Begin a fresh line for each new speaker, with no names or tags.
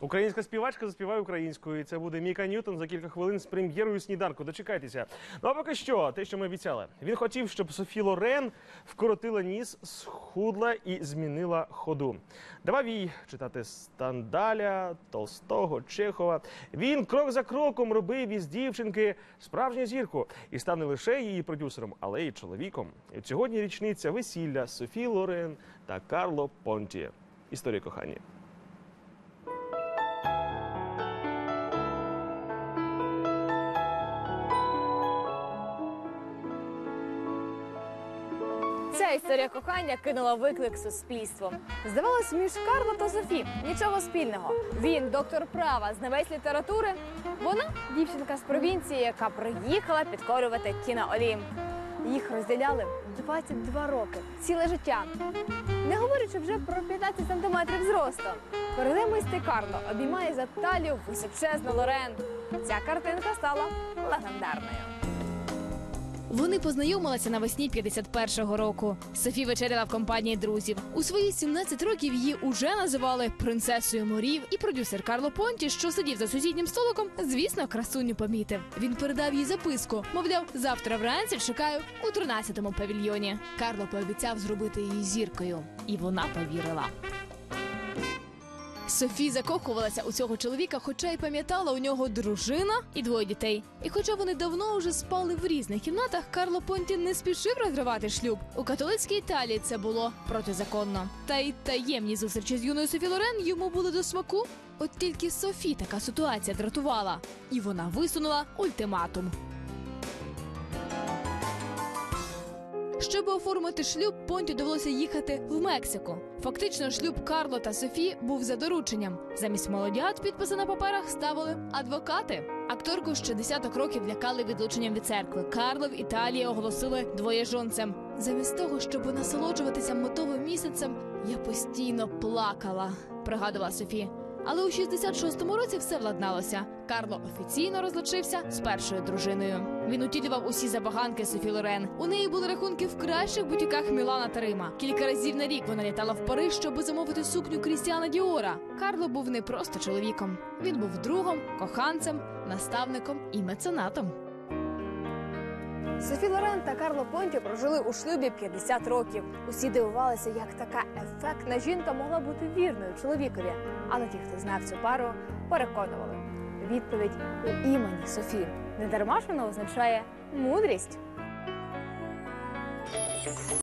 Українська співачка заспіває українською. І це буде Міка Ньютон за кілька хвилин з прем'єрою сніданку. Дочекайтеся. Ну а поки що, те, що ми обіцяли. Він хотів, щоб Софі Лорен вкоротила ніс, схудла і змінила ходу. Давав їй читати Стандаля, Толстого, Чехова. Він крок за кроком робив із дівчинки справжню зірку і став не лише її продюсером, але й чоловіком. І сьогодні річниця весілля Софі Лорен та Карло Понті. Історія кохання.
Ця історія кохання кинула виклик суспільству. Здавалось, між Карло та Софі нічого спільного. Він доктор права, знавець літератури. Вона дівчинка з провінції, яка приїхала підкорювати кіноолімп. Їх розділяли 22 роки, ціле життя. Не говорячи вже про 15 сантиметрів зросту. Передимистий Карло обіймає за талію височезну Лорен. Ця картинка стала легендарною.
Вони познайомилися навесні 51-го року. Софі вечеряла в компанії друзів. У свої 17 років її уже називали принцесою морів, і продюсер Карло Понті, що сидів за сусіднім столиком, звісно, красуню помітив. Він передав їй записку. Мовляв, завтра вранці чекаю у 13-му павільйоні. Карло пообіцяв зробити її зіркою, і вона повірила. Софі закохувалася у цього чоловіка, хоча й пам'ятала у нього дружина і двоє дітей. І хоча вони давно вже спали в різних кімнатах, Карло Понті не спішив розривати шлюб. У католицькій Італії це було протизаконно. Та й таємні зустрічі з юною Софі Лорен йому були до смаку. От тільки Софі така ситуація дратувала, і вона висунула ультиматум. Щоб оформити шлюб, Понті довелося їхати в Мексику. Фактично, шлюб Карло та Софі був за дорученням. Замість молодят підписи на паперах ставили адвокати. Акторку ще десяток років лякали відлученням від церкви. Карло в Італії оголосили двоєжонцем. Замість того, щоб насолоджуватися мотовим місяцем, я постійно плакала, пригадувала Софі. Але у 66-му році все владналося. Карло офіційно розлучився з першою дружиною. Він утілював усі забаганки Софі Лорен. У неї були рахунки в кращих бутіках Мілана та Рима. Кілька разів на рік вона літала в Париж, щоб замовити сукню Крістіана Діора. Карло був не просто чоловіком. Він був другом, коханцем, наставником і меценатом.
Софі Лорен та Карло Понті прожили у шлюбі 50 років. Усі дивувалися, як така ефектна жінка могла бути вірною чоловікові. Але ті, хто знав цю пару, переконували. Відповідь у імені Софі. Не дарма ж воно означає мудрість.